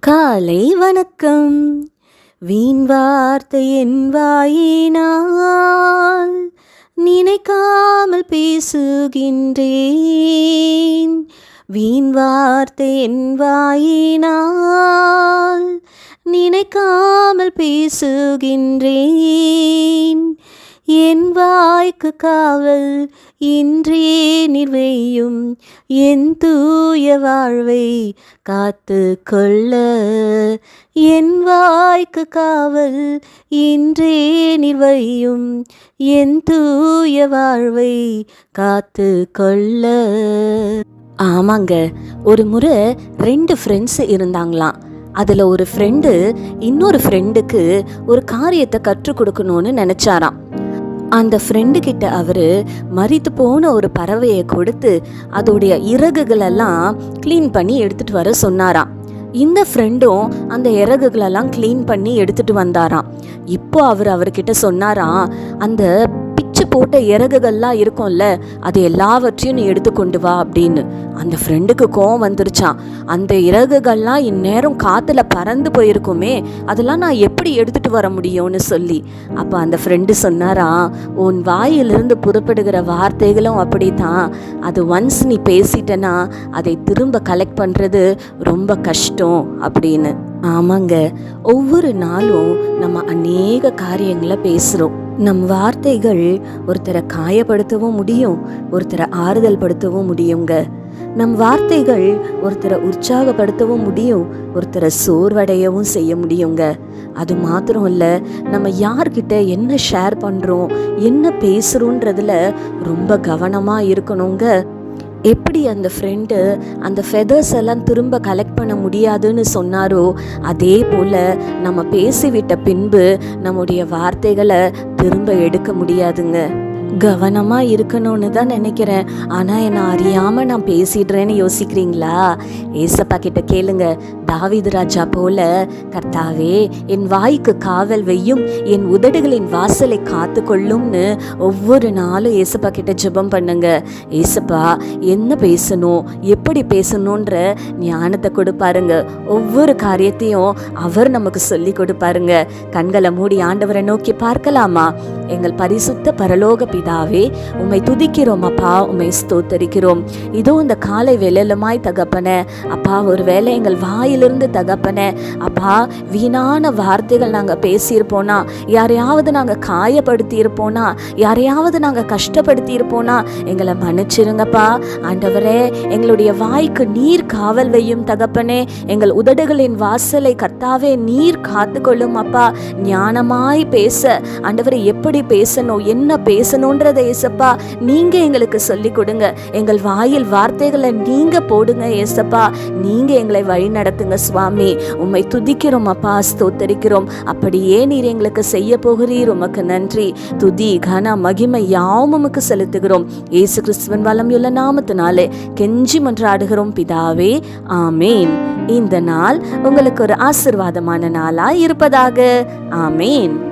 காலை வணக்கம். வீண் வார்த்தை என் வாயினால் நினைக்காமல் பேசுகின்றேன். வீண் வார்த்தை என் வாயினால் நினைக்காமல் பேசுகின்றேன். என் வாய்க்கு காவல் இன்றே நிர்வையும். என் தூய வாழ்வை காத்து கொள்ள என் வாய்க்கு காவல் இன்றே நிர்வையும். என் தூய வாழ்வை காத்து கொள்ள. ஆமாங்க ஒரு முறை ரெண்டு ஃப்ரெண்ட்ஸ் இருந்தாங்களாம். அதில் ஒரு ஃப்ரெண்டு இன்னொரு ஃப்ரெண்டுக்கு ஒரு காரியத்தை கற்றுக் கொடுக்கணும்னு நினச்சாராம். அந்த ஃப்ரெண்டு கிட்ட அவர் மறித்து போன ஒரு பறவையை கொடுத்து அதோடைய இறகுகளெல்லாம் க்ளீன் பண்ணி எடுத்துட்டு வர சொன்னாராம். இந்த ஃப்ரெண்டும் அந்த இறகுகளெல்லாம் க்ளீன் பண்ணி எடுத்துட்டு வந்தாராம். இப்போ அவர் அவர்கிட்ட சொன்னாராம் அந்த பிச்சு போட்ட இறகுகள்லாம் இருக்கும்ல அது எல்லாவற்றையும் நீ எடுத்து கொண்டு வா அப்படின்னு. அந்த ஃப்ரெண்டுக்கு கோவம் வந்துருச்சான் அந்த இறகுகள்லாம் இந்நேரம் காற்றுல பறந்து போயிருக்குமே அதெல்லாம் நான் எப்படி எடுத்துட்டு வர முடியும்னு சொல்லி. அப்போ அந்த ஃப்ரெண்டு சொன்னாரா உன் வாயிலிருந்து புறப்படுகிற வார்த்தைகளும் அப்படி தான் அது ஒன்ஸ் நீ பேசிட்டனா அதை திரும்ப கலெக்ட் பண்ணுறது ரொம்ப கஷ்டம் அப்படின்னு. ஆமாங்க. ஒவ்வொரு நாளும் நம்ம அநேக காரியங்களை பேசுகிறோம் நம் வார்த்தைகள் ஒருத்தரை காயப்படுத்தவும் முடியும் ஒருத்தரை ஆறுதல் படுத்தவும் முடியுங்க. நம் வார்த்தைகள் ஒருத்தரை உற்சாகப்படுத்தவும் முடியும் ஒருத்தரை சோர்வடையவும் செய்ய முடியுங்க. அது மாத்திரம் இல்லை நம்ம யார்கிட்ட என்ன ஷேர் பண்ணுறோம் என்ன பேசுகிறோன்றதுல ரொம்ப கவனமாக இருக்கணுங்க. எப்படி அந்த ஃப்ரெண்டு அந்த ஃபெதர்ஸ் எல்லாம் திரும்ப கலெக்ட் பண்ண முடியாதுன்னு சொன்னாரோ அதே போல் நம்ம பேசிவிட்ட பின்பு நம்முடைய வார்த்தைகளை திரும்ப எடுக்க முடியாதுங்க. கவனமாக இருக்கணும்னு தான் நினைக்கிறேன். ஆனால் என்னை அறியாமல் நான் பேசிடுறேன்னு யோசிக்கிறீங்களா? ஏசப்பா கிட்ட கேளுங்க. தாவிது ராஜா போல கர்த்தாவே என் வாய்க்கு காவல் வையும் என் உதடுகளின் வாசலை காத்து கொள்ளும்னு ஒவ்வொரு நாளும் ஏசப்பா கிட்ட ஜெபம் பண்ணுங்க. ஏசப்பா என்ன பேசணும்? எப்படி பேசணுன்ற ஞானத்தை கொடுப்பாருங்க ஒவ்வொரு காரியத்தையும் அவர் நமக்கு சொல்லி கொடுப்பாருங்க. கண்களை மூடி ஆண்டவரை நோக்கி பார்க்கலாமா? எங்கள் பரிசுத்த பரலோக பிதாவே உம்மை துதிக்கிறோம் அப்பா உம்மை ஸ்தோத்தரிக்கிறோம். இதோ இந்த காலை வேலையிலுமாய் தகப்பன அப்பா ஒரு வேளை எங்கள் வாயிலிருந்து தகப்பன அப்பா வீணான வார்த்தைகள் நாங்கள் பேசியிருப்போனா யாரையாவது நாங்கள் காயப்படுத்தியிருப்போனா யாரையாவது நாங்கள் கஷ்டப்படுத்தியிருப்போனா எங்களை மன்னிச்சிருங்கப்பா. ஆண்டவரே எங்களுடைய வாய்க்கு நீர் காவல் வையும் தகப்பனே எங்கள் உதடுகளின் வாசலை கர்த்தாவே நீர் காத்துக்கொள்ளும் அப்பா. ஞானமாய் பேச ஆண்டவரை எப்படி பேசணும் என்ன பேசணுன்றதை ஏசப்பா நீங்க எங்களுக்கு சொல்லி கொடுங்க. எங்கள் வாயில் வார்த்தைகளை நீங்க போடுங்க ஏசப்பா. நீங்க எங்களை வழி நடத்துங்க சுவாமி. உம்மை துதிக்கிறோம் அப்பா ஸ்தோத்தரிக்கிறோம். அப்படியே நீர் எங்களுக்கு செய்ய போகிறீர் உமக்கு நன்றி. துதி கன மகிமை யாவும் உமக்கு செலுத்துகிறோம். ஏசு கிறிஸ்துவன் வளமையுள்ள நாமத்தினாலே கெஞ்சி மன்றாடுகிறோம் பிதாவே. ஆமேன். இந்த நாள் உங்களுக்கு ஒரு ஆசிர்வாதமான நாளா இருப்பதாக. ஆமேன்.